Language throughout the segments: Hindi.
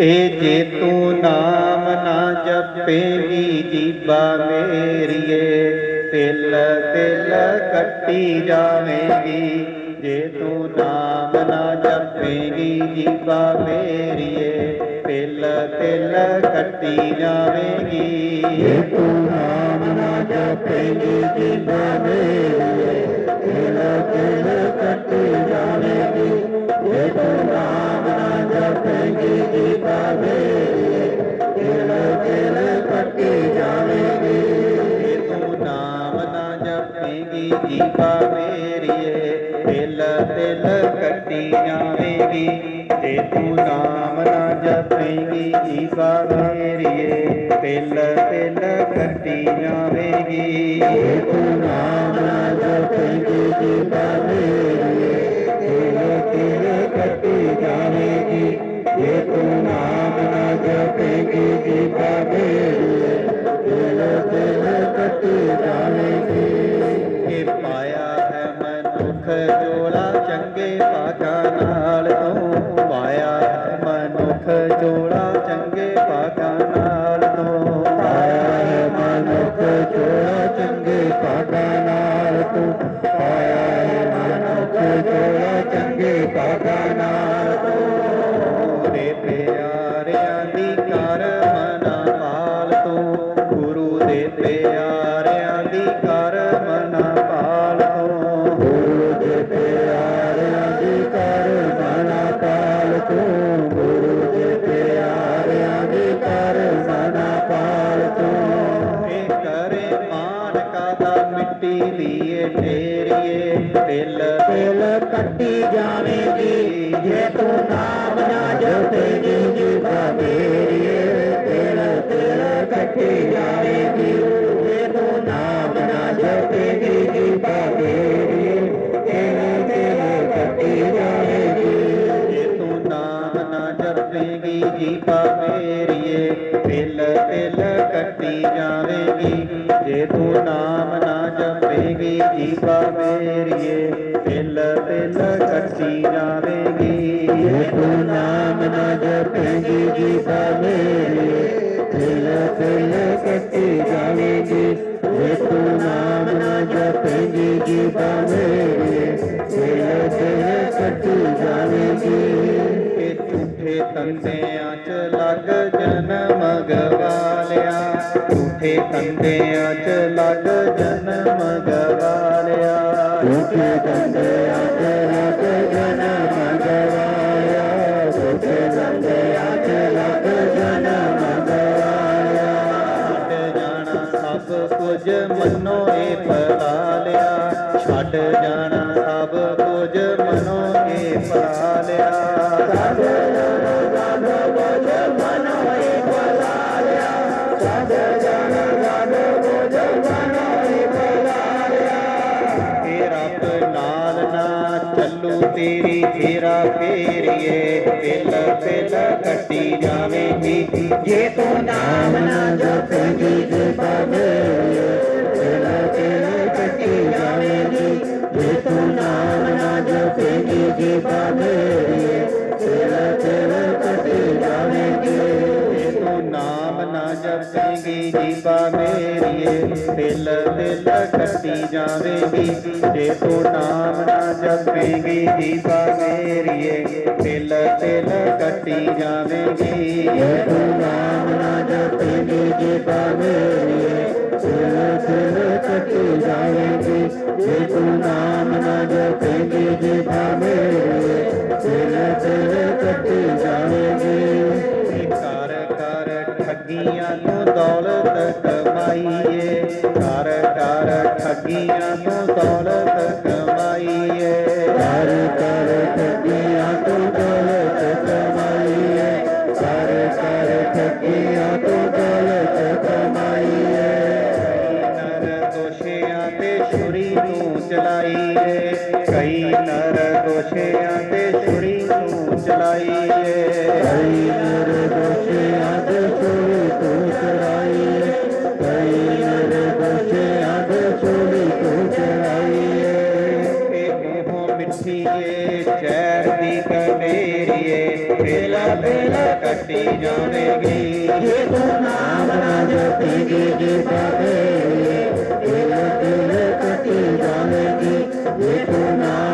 ਇਹ ਜੇ ਤੂੰ ਨਾਮ ਨਾ ਜਪੇਗੀ ਜੀਬਾ ਮੇਰੀਏ, ਤਿਲ ਤਿਲ ਕੱਟੀ ਜਾਵੇਗੀ। ਜੇ ਤੂੰ ਨਾਮ ਨਾ ਜਪੇਗੀ ਜੀਬਾ ਮੇਰੀਏ, ਤਿਲ ਤਿਲ ਕੱਟੀ ਜਾਵੇਗੀ। ਜੇ ਤੂੰ ਨਾਮ ਨਾ ਜਪੇਂਗੀ ਜੀਵਾ ਮੇਰੀਏ, ਤਿਲ ਤਿਲ ਕੱਟੀ ਜਾਵੇਗੀ। ਜੇ ਤੂੰ ਨਾਮ दीपा मेरी तिल तिल कटी जाएगी ते तू नाम ना जपेगी दीपा मेरी तिल तिल कटी जाएगी तू नाम ना जपेगी दीपा मेरी तिल तिल कटी ਜੇ ਤੂੰ ਨਾਮ ਨਾ ਜਪੇਂਗੀ ਜੀਵਾ ਮੇਰੀਏ ਤਿਲ ਤਿਲ ਕੱਟੀ ਜਾਵੇਗੀ ਜੇ ਪਾਇਆ ਹੈ ਮਨੁੱਖ ਜੋੜਾ ਚੰਗੇ ਭਾਗਾਂ ਨਾਲ ਤੂੰ ਪਾਇਆ ਹੈ ਮਨੁੱਖ ਜੋੜਾ ਚੰਗੇ ਭਾਗਾਂ ਨਾਲ ਤੂੰ ਆਇਆ ਹੈ ਮਨੁੱਖ ਚੋੜਾ ਚੰਗੇ ਭਾਗਾਂ ਨਾਲ ਤੂੰ लिए ठहरिए बेल बेल कटी जाने की ये तो नाम ना जपते मेरिए बेल बेल कटी जाने की ये तो नाम ना जपते मेरिए बेल बेल कटी जाने की ये तो नाम ना जपेगी जी। दीपा मेरिए तिल तिल कटी जावेगी। तू नाम न जपेगी दीपा मेरिए तिल तिल कटी जावेगी। तू नाम न जपेगी दीपा मेरिए तिल तिल कटी जावेगी। झूठे तंदे अच लग ਤੇ ਕੰਦਿਆਂ ਚ ਲੱਗ ਜਨਮ ਗਵਾਲਿਆ। ਤੇ ਕੰਦਿਆਂ ਚ ਲੱਗ ਜਨਮ ਗਵਾਲਿਆ। ਤੇ ਕੰਦਿਆਂ ਚ ਲੱਗ ਜਨਮ ਗਵਾਲਿਆ। ਛੱਡ ਜਾਣਾ ਸਭ ਕੁਝ ਮਨੋ ਏ ਪਰਾਲਿਆ। ਛੱਡ ਜਾਣਾ ਸਭ ਕੁਝ ਮਨੋ ਏ ਪਰਾਲਿਆ। ਛੱਡ ਜਾਣਾ ਸਭ ਕੁਝ ਮਨੋ तेरी तेरा फेरिए, पेल पेल कटी जावे जावेगी। ये तो नाम ना जप गीत पावे, पेल पेल कटी जावे जावेगी। ये तो नाम ना जप गीत पावे। ਜੀਵਾ ਮੇਰੀਏ ਦਿਲ ਦਿਲ ਕੱਟੀ ਜਾਵੇਗੀ ਜੇ ਤੂੰ ਨਾਮ ਨਾ ਜਪੇਂਗੀ ਜੀਵਾ ਮੇਰੀਏ ਦਿਲ ਦਿਲ ਕੱਟੀ ਜਾਵੇਂਗੀ ਜੇ ਤੂੰ ਨਾਮ ਨਾ ਜਪੇਗੀ ਜੀਵਾ ਮੇਰੀਏ ਤਿਲ ਤਿਲ ਕੱਟੀ ਜਾਵੇਗੀ ਜੇ ਤੂੰ ਨਾਮ कर ठगिया तू दौलत कमाइए कर कर ठगिया तू दौलत कमाइए कर कर ठगिया तू दौलत कमाइए कर दोषिया ते छुरी तू चलाइए। कई नर दोषिया ते छुरी तू चलाइए। कई नर दोषिया ते छुरी तू दिए शर्दी कबेरिए बेला बेला कटी जानेगी ये तो नाम राजती जी की कबेरिए बेला बेला कटी जानेगी ये तो नाम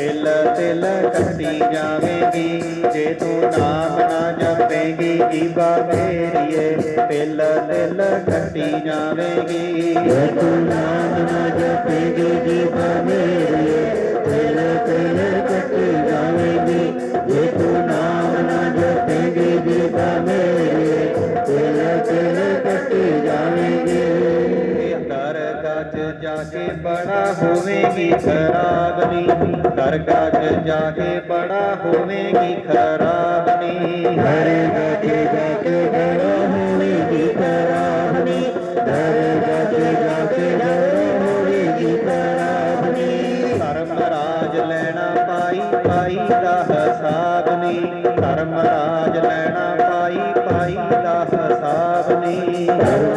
तिल तिल कटी जाएगी जे तू नाम ना जपेगी जीवा घेरिए तिल तिल कटी जावेगी। जे तू नाम ना जपेगी जीवा घेरिए तिल तिल कटी जाएगी जाके बड़ा होवेगी खराबनी। दरगाह घर जाके बड़ा होवेगी खराब नी घर जाके जाके बड़ा होवेगी खराब नी घर जाके जाके बड़ा होवेगी खराब नी धर्म राज लेना पाई पाई दा हिसाब नी धर्म राज लेना पाई पाई दा हिसाब नी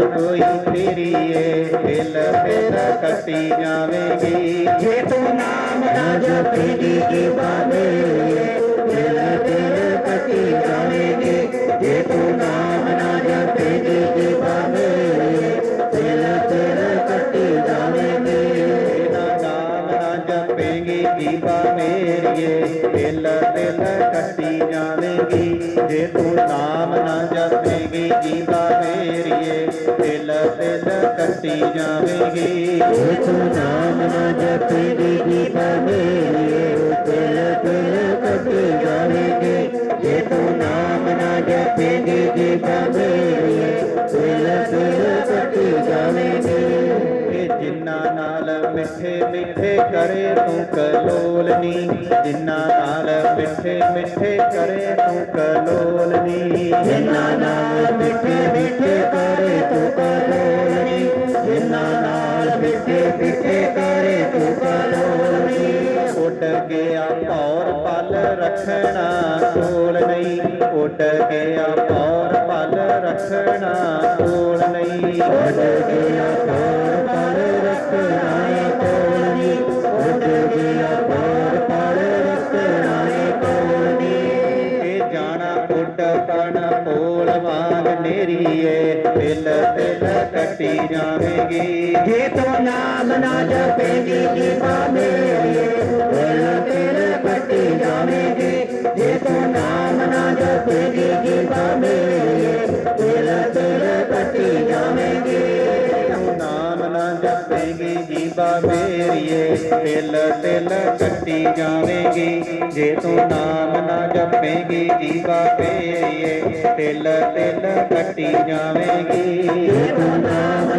ਕੋਈ ਤੇਰੀ ਏ ਦਿਲ ਦਿਲ ਕੱਟੀ ਜਾਵੇਗੀ। ਜੇ ਤੂੰ ਨਾਮ ਨਾ ਜਪੇਗੀ ਜੀਵਾ लीला लीला कटी जावेगी। जे तू नाम ना जपेगी, जीवा मेरिए। लीला लीला कटी जावेगी। जे तू नाम ना जपेगी, जीवा मेरिए। लीला लीला कटी जावेगी। जे तू नाम ना जपेगी, जीवा मेरिए। लीला लीला ਮਿੱਠੇ ਮਿੱਠੇ ਕਰੇ ਤੂੰ ਕਲੋਲਨੀ ਜਿੰਨਾ ਨਾਲ ਮਿੱਠੇ ਮਿੱਠੇ ਕਰੇ ਤੂੰ ਕਲੋਲਨੀ ਜਿਨ੍ਹਾਂ ਨਾਲ ਮਿੱਠੇ ਮਿੱਠੇ ਕਰੇ ਤੂੰ ਕਲੋਲਨੀ ਜਿਨ੍ਹਾਂ ਨਾਲ ਮਿੱਠੇ ਮਿੱਠੇ ਕਰੇ ਤੂੰ ਕਲੋਲਨੀ ਉੱਡ ਗਿਆ ਪੌਰ ਪਲ ਰੱਖਣਾ ਕੋਲ ਨਹੀਂ ਉੱਡ ਗਿਆ ਪੌਰ ਪਲ ਰੱਖਣਾ ਕੋਲ ਨਹੀਂ ਉੱਡ ਗਿਆ ਪੌਰ मेरी है दिल दिल कटी जाएगी। ये तो नाम ना जपेगी जीवा मेरी दिल दिल कटी जाएगी। ये तो नाम ना जपेगी जीवा मेरी दिल दिल कटी जाएगी। बाबेरिए तिल तिल कटी जावेगी। जे तू नाम ना जपेगी जीवा पेरिए तिल तिल कटी जावेगी। जे तू नाम